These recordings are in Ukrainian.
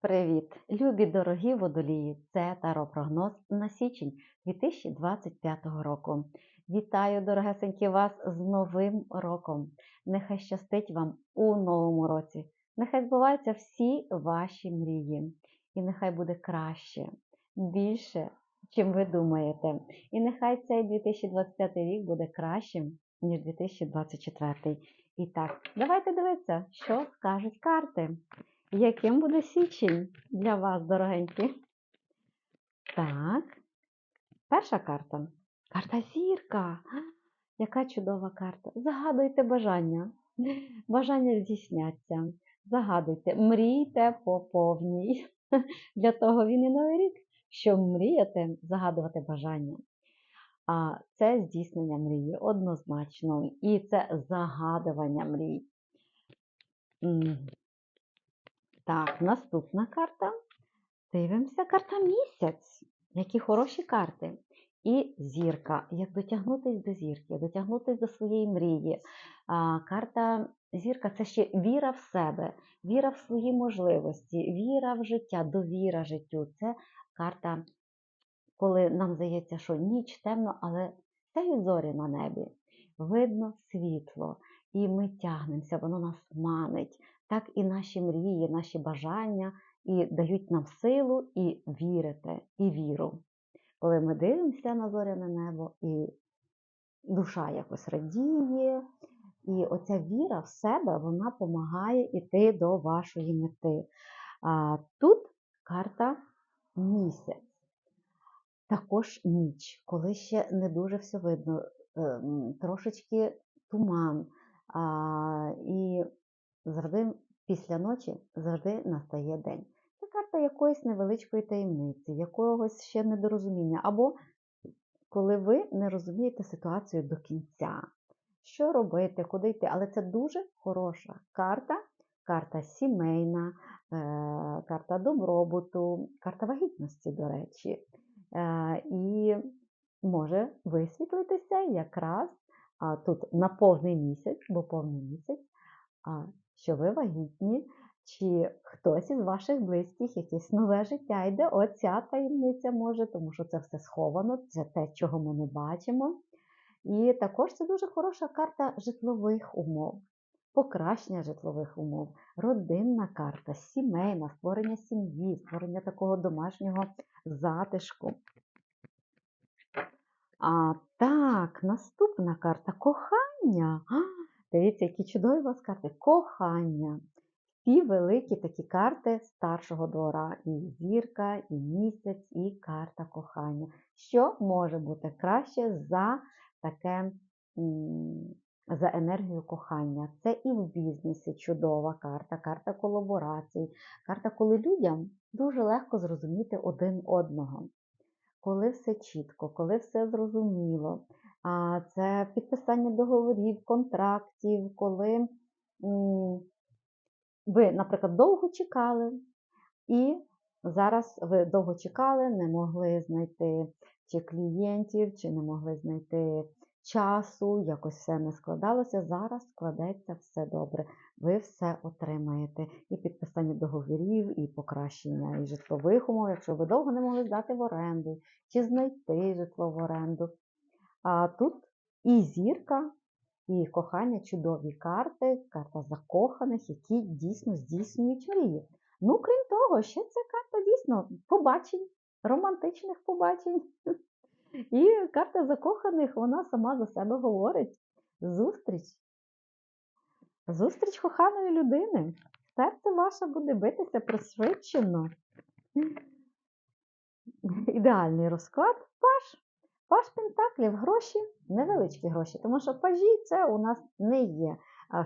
Привіт, любі дорогі водолії! Це таро-прогноз на січень 2025 року. Вітаю, дорогесенькі, вас з Новим роком! Нехай щастить вам у новому році. Нехай збуваються всі ваші мрії. І нехай буде краще, більше, чим ви думаєте. І нехай цей 2025 рік буде кращим, ніж 2024. І так, давайте дивитися, що скажуть карти. Яким буде січень для вас, дорогенькі? Так. Перша карта. Карта зірка. Яка чудова карта. Загадуйте бажання. Бажання здійсняться. Загадуйте, мрійте по повній. Для того він і новий рік, щоб мріяти, загадувати бажання. А це здійснення мрії однозначно. І це загадування мрій. Так, наступна карта. Дивимося, карта місяць. Які хороші карти. І зірка. Як дотягнутися до зірки, дотягнутися до своєї мрії. А, карта зірка це ще віра в себе, віра в свої можливості, віра в життя, довіра життю. Це карта, коли нам здається, що ніч темно, але це зорі на небі. Видно світло, і ми тягнемося, воно нас манить так і наші мрії, наші бажання і дають нам силу і вірити, і віру. Коли ми дивимося на зоряне небо, і душа якось радіє, і оця віра в себе вона допомагає йти до вашої мети. А тут карта місяць. Також ніч, коли ще не дуже все видно, ем, трошечки туман. І завжди після ночі завжди настає день. Це карта якоїсь невеличкої таємниці, якогось ще недорозуміння, або коли ви не розумієте ситуацію до кінця. Що робити, куди йти. Але це дуже хороша карта, карта сімейна, е, карта добробуту, карта вагітності, до речі. Е, І може висвітлитися якраз тут на повний місяць, бо повний місяць, що ви вагітні, чи хтось із ваших близьких, якесь нове життя йде. Оця таємниця може, тому що це все сховано, це те, чого ми не бачимо. І також це дуже хороша карта житлових умов, покращення житлових умов, родинна карта, сімейна, створення сім'ї, створення такого домашнього затишку. А так, наступна карта кохання. А, Дивіться, які чудові у вас карти. Кохання. Всі великі такі карти старшого двора. І зірка, і місяць, і карта кохання. Що може бути краще за таке за енергію кохання? Це і в бізнесі чудова карта, карта колаборацій, карта, коли людям дуже легко зрозуміти один одного. Коли все чітко, коли все зрозуміло, це підписання договорів, контрактів, коли ви, наприклад, довго чекали, і зараз ви довго чекали, не могли знайти чи клієнтів, чи не могли знайти часу, якось все не складалося. Зараз складеться все добре. Ви все отримаєте. І підписання договорів, і покращення і житлових умов, якщо ви довго не могли здати в оренду, чи знайти житло в оренду. А тут і зірка, і кохання чудові карти, карта закоханих, які дійсно здійснюють мрії. Ну, крім того, ще це карта дійсно побачень, романтичних побачень. І карта закоханих, вона сама за себе говорить. Зустріч. Зустріч коханої людини. Серце ваше буде битися пришвидшено. Ідеальний розклад паш. Паш Пентаклів гроші, невеличкі гроші, тому що пажі це у нас не є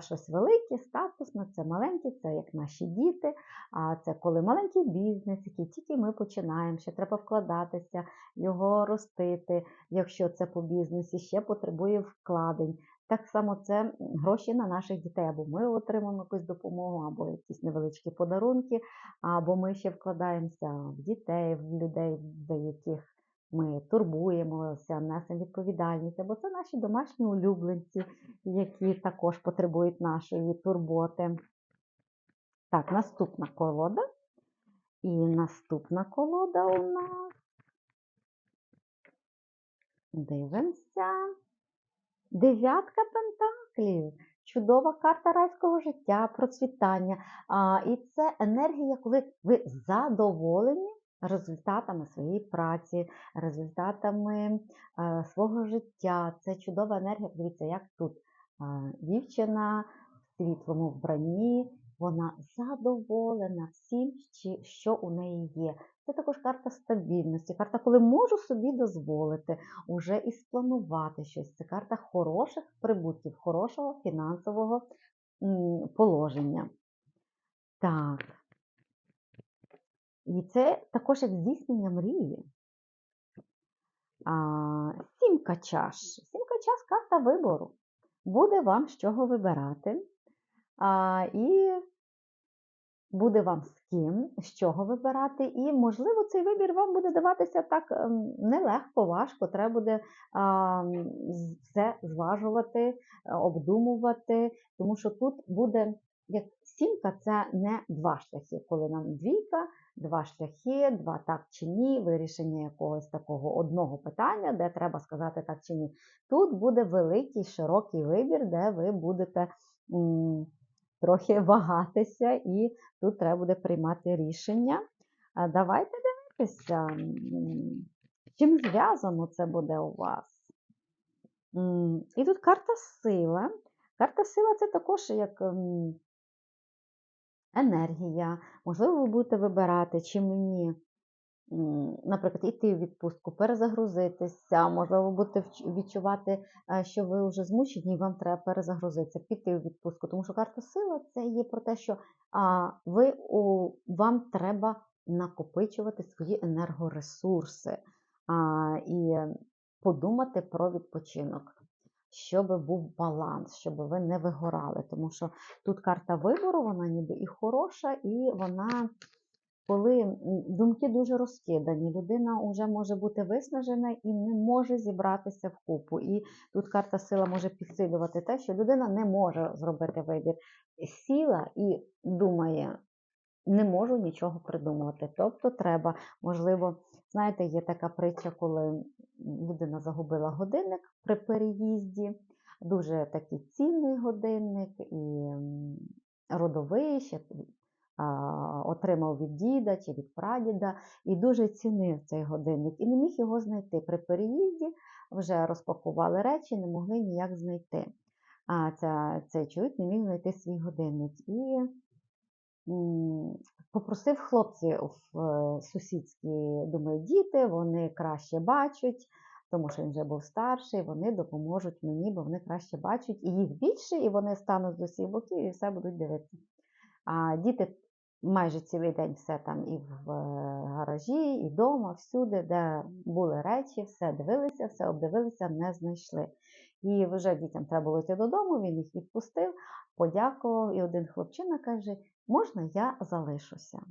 щось велике, статусне, це маленькі, це як наші діти, а це коли маленький бізнес, який тільки ми починаємо, ще треба вкладатися, його ростити, якщо це по бізнесі, ще потребує вкладень. Так само це гроші на наших дітей, або ми отримаємо якусь допомогу, або якісь невеличкі подарунки, або ми ще вкладаємося в дітей, в людей, за яких ми турбуємося, несемо відповідальність, або це наші домашні улюбленці, які також потребують нашої турботи. Так, наступна колода. І наступна колода у нас. Дивимося. Дев'ятка пентаклів. Чудова карта райського життя, процвітання. А, і це енергія, коли ви задоволені результатами своєї праці, результатами е, свого життя. Це чудова енергія. Дивіться, як тут е, дівчина в світлому вбранні, вона задоволена всім, що у неї є. Це також карта стабільності, карта, коли можу собі дозволити уже і спланувати щось. Це карта хороших прибутків, хорошого фінансового положення. Так. І це також як здійснення мрії. А, сімка чаш. Сімка чаш карта вибору. Буде вам з чого вибирати. А, і буде вам з ким, з чого вибирати. І, можливо, цей вибір вам буде даватися так ем, нелегко, важко. Треба буде а, все зважувати, е, обдумувати, тому що тут буде як сімка це не два шляхи, коли нам двійка, два шляхи, два так чи ні, вирішення якогось такого одного питання, де треба сказати так чи ні. Тут буде великий широкий вибір, де ви будете трохи вагатися, і тут треба буде приймати рішення. Давайте дивитися, чим зв'язано це буде у вас. І тут карта сила. Карта сила це також як ем, енергія. Можливо, ви будете вибирати, чи мені, наприклад, йти в відпустку, перезагрузитися, можливо, будете відчувати, е, що ви вже змучені, і вам треба перезагрузитися, піти в відпустку. Тому що карта сила це є про те, що ви, у, вам треба накопичувати свої енергоресурси і подумати про відпочинок. Щоб був баланс, щоб ви не вигорали. Тому що тут карта вибору, вона ніби і хороша, і вона, коли думки дуже розкидані, людина вже може бути виснажена і не може зібратися в купу. І тут карта сила може підсилювати те, що людина не може зробити вибір. Сіла і думає, не можу нічого придумувати. Тобто треба, можливо, знаєте, є така притча, коли людина загубила годинник при переїзді, дуже такий цінний годинник і родовий, ще отримав від діда чи від прадіда, і дуже цінив цей годинник. І не міг його знайти. При переїзді вже розпакували речі, не могли ніяк знайти. А ця, цей чоловік не міг знайти свій годинник. І попросив хлопців в е, сусідські, думаю, діти, вони краще бачать, тому що він вже був старший, вони допоможуть мені, бо вони краще бачать, і їх більше, і вони стануть з усіх боків і все будуть дивитися. А діти майже цілий день все там і в е, гаражі, і вдома, всюди, де були речі, все дивилися, все обдивилися, не знайшли. І вже дітям треба було йти додому, він їх відпустив, подякував, і один хлопчина каже: можна я залишуся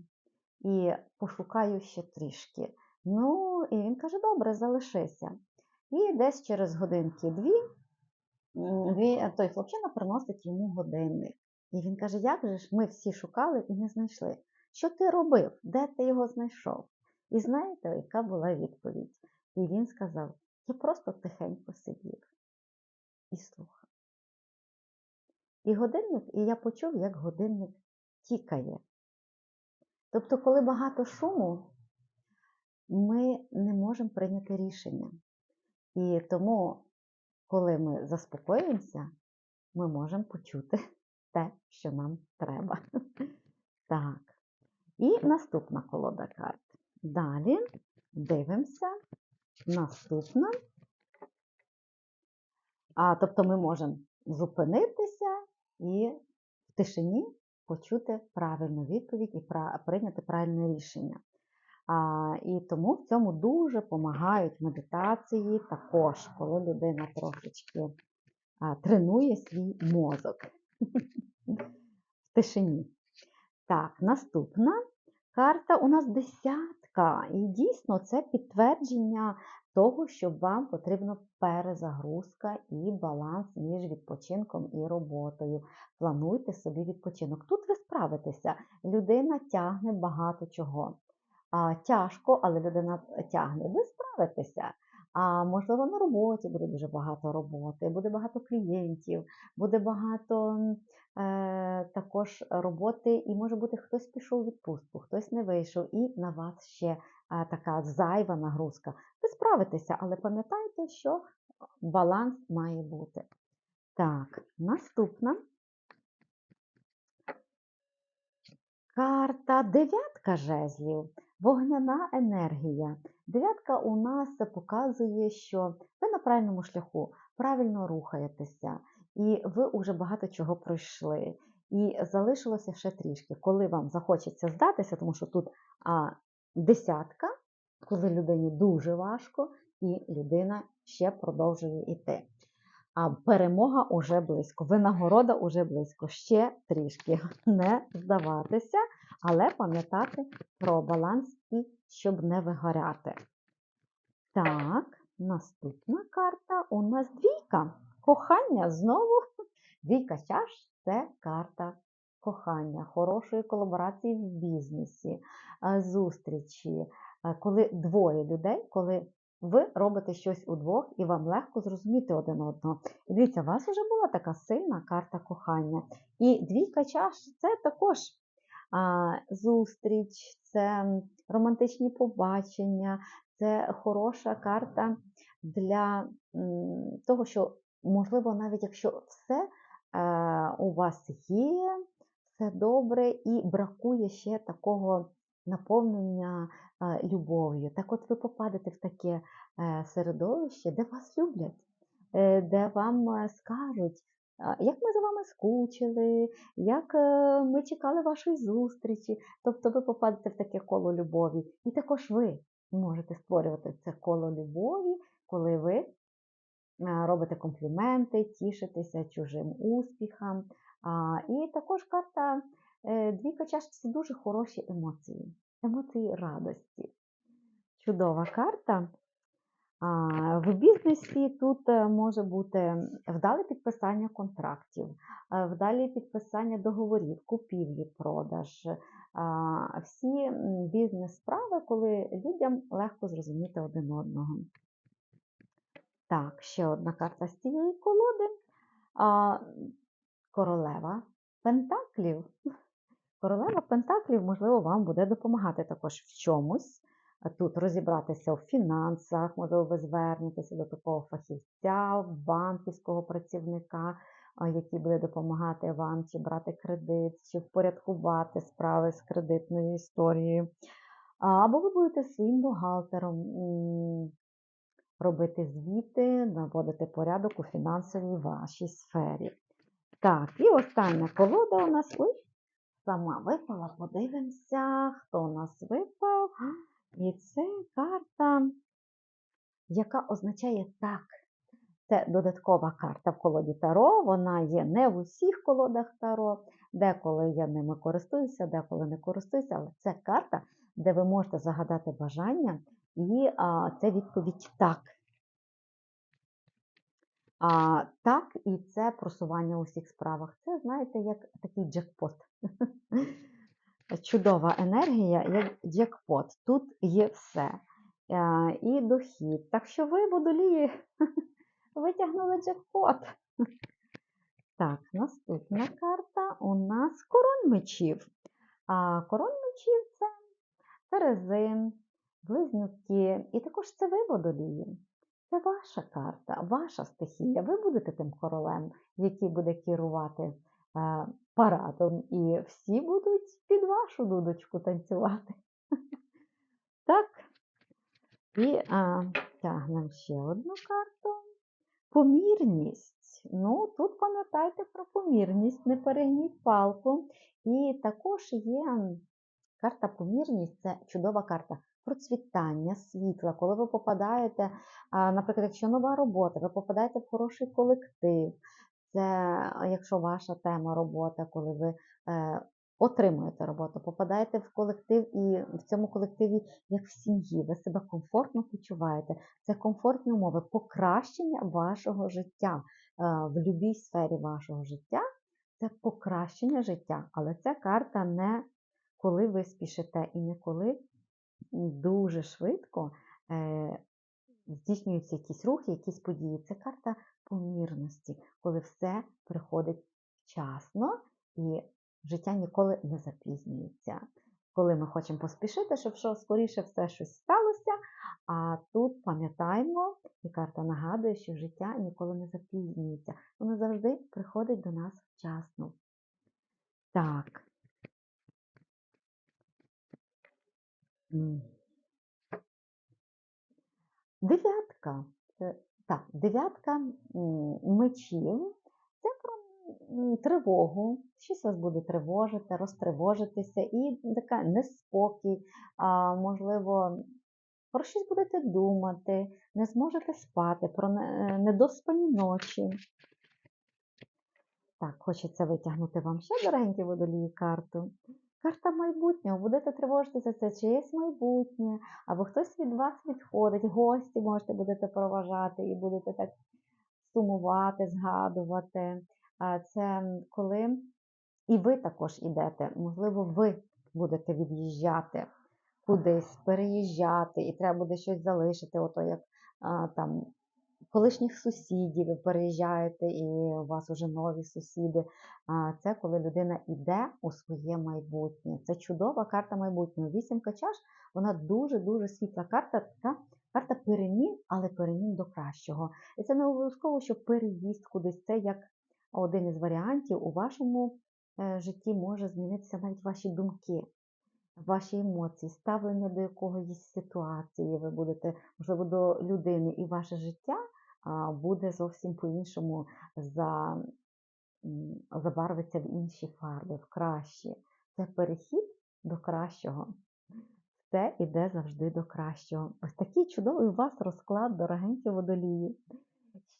і пошукаю ще трішки. Ну, і він каже: добре, залишися. І десь через годинки-дві той хлопчина приносить йому годинник. І він каже: Як же ж ми всі шукали і не знайшли? Що ти робив? Де ти його знайшов? І знаєте, яка була відповідь? І він сказав: Я просто тихенько сидів і слухав. І годинник, і я почув, як годинник тікає. Тобто, коли багато шуму, ми не можемо прийняти рішення. І тому, коли ми заспокоїмося, ми можемо почути те, що нам треба. Так. І наступна колода карт. Далі дивимося. Наступна. А, тобто ми можемо зупинитися і в тишині почути правильну відповідь і прийняти правильне рішення. А, і тому в цьому дуже допомагають медитації також, коли людина трошечки а, тренує свій мозок в тишині. Так, наступна карта у нас десятка. І дійсно це підтвердження того, що вам потрібна перезагрузка і баланс між відпочинком і роботою. Плануйте собі відпочинок. Тут ви справитеся. Людина тягне багато чого. Тяжко, але людина тягне. Ви справитеся. А можливо, на роботі буде дуже багато роботи, буде багато клієнтів, буде багато е, також роботи, і може бути хтось пішов у відпустку, хтось не вийшов, і на вас ще е, така зайва нагрузка. Ви справитеся, але пам'ятайте, що баланс має бути. Так, наступна карта дев'ятка жезлів. Вогняна енергія. Дев'ятка у нас показує, що ви на правильному шляху, правильно рухаєтеся, і ви вже багато чого пройшли. І залишилося ще трішки, коли вам захочеться здатися, тому що тут а, десятка, коли людині дуже важко, і людина ще продовжує йти. А перемога уже близько, винагорода уже близько. Ще трішки не здаватися, але пам'ятати про баланс і щоб не вигоряти. Так, наступна карта у нас двійка. Кохання знову. Двійка чаш це карта кохання, хорошої колаборації в бізнесі, е, зустрічі, е, коли двоє людей, коли ви робите щось удвох і вам легко зрозуміти один одного. І дивіться, у вас вже була така сильна карта кохання. І двійка чаш це також зустріч, це романтичні побачення, це хороша карта для того, що, можливо, навіть якщо все е, у вас є, все добре, і бракує ще такого наповнення е, любов'ю. Так от ви попадете в таке е, середовище, де вас люблять, де вам скажуть, як ми за вами скучили, як е, ми чекали вашої зустрічі. Тобто ви попадете в таке коло любові. І також ви можете створювати це коло любові, коли ви е, робите компліменти, тішитеся чужим успіхам. І також карта е, двійка чаш це дуже хороші емоції, емоції радості. Чудова карта. В бізнесі тут е, може бути вдале підписання контрактів, е, вдалі підписання договорів, купівлі, продаж. Всі бізнес-справи, коли людям легко зрозуміти один одного. Так, ще одна карта з цієї колоди. Королева Пентаклів. Королева Пентаклів, можливо, вам буде допомагати також в чомусь. Тут розібратися в фінансах, можливо, ви звернетеся до такого фахівця, банківського працівника, який буде допомагати вам чи брати кредит, чи впорядкувати справи з кредитною історією. Або ви будете своїм бухгалтером робити звіти, наводити порядок у фінансовій вашій сфері. Так, і остання колода у нас. Ой, сама випала. Подивимося, хто у нас випав. І це карта, яка означає так. Це додаткова карта в колоді Таро. Вона є не в усіх колодах Таро. Деколи я ними користуюся, деколи не користуюся, але це карта, де ви можете загадати бажання, і а, це відповідь так. А, так, і це просування у всіх справах. Це, знаєте, як такий джекпот. Чудова енергія, як джекпот. Тут є все. Е, І дохід. Так що ви, водолії, витягнули джекпот. Так, наступна карта у нас король мечів. А король мечів це Терези, близнюки, і також це ви, водолії. Це ваша карта, ваша стихія. Ви будете тим королем, який буде керувати парадом, і всі будуть під вашу дудочку танцювати. Так. І а, тягнемо ще одну карту. Помірність. Ну, тут пам'ятайте про помірність, не перегніть палку. І також є карта помірність це чудова карта процвітання, світла, коли ви попадаєте, наприклад, якщо нова робота, ви попадаєте в хороший колектив. Це якщо ваша тема робота, коли ви е, отримуєте роботу, попадаєте в колектив, і в цьому колективі, як в сім'ї, ви себе комфортно почуваєте. Це комфортні умови, покращення вашого життя е, в будь-якій сфері вашого життя. Це покращення життя, але це карта не коли ви спішите і не коли дуже швидко е, здійснюються якісь рухи, якісь події. Це карта помірності, коли все приходить вчасно і життя ніколи не запізнюється. Коли ми хочемо поспішити, щоб що скоріше все щось сталося. А тут пам'ятаємо, і карта нагадує, що життя ніколи не запізнюється. Воно завжди приходить до нас вчасно. Так. Дев'ятка. Так, дев'ятка мечів. Це про тривогу. Щось вас буде тривожити, розтривожитися, і така неспокій, а, можливо, про щось будете думати, не зможете спати, про недоспані ночі. Так, хочеться витягнути вам ще дорогенькі водолії карту. Карта майбутнього, будете тривожитися, це чиєсь майбутнє, або хтось від вас відходить, гості можете будете проважати і будете так сумувати, згадувати. Це коли і ви також ідете, можливо, ви будете від'їжджати кудись, переїжджати, і треба буде щось залишити, ото як там колишніх сусідів ви переїжджаєте, і у вас вже нові сусіди. Це коли людина йде у своє майбутнє. Це чудова карта майбутнього. Вісімка чаш, вона дуже-дуже світла карта, така карта перемін, але перемін до кращого. І це не обов'язково, що переїзд кудись. Це як один із варіантів у вашому е, житті може змінитися навіть ваші думки. Ваші емоції, ставлення до якоїсь ситуації, ви будете, можливо, до людини, і ваше життя буде зовсім по-іншому за, забарвиться в інші фарби, в кращі. Це перехід до кращого. Все іде завжди до кращого. Ось такий чудовий у вас розклад, дорогенькі водолії.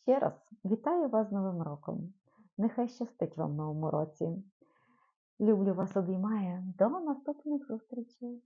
Ще раз вітаю вас з Новим роком. Нехай щастить вам в новому році. Люблю вас, обіймаю. До наступних зустрічей!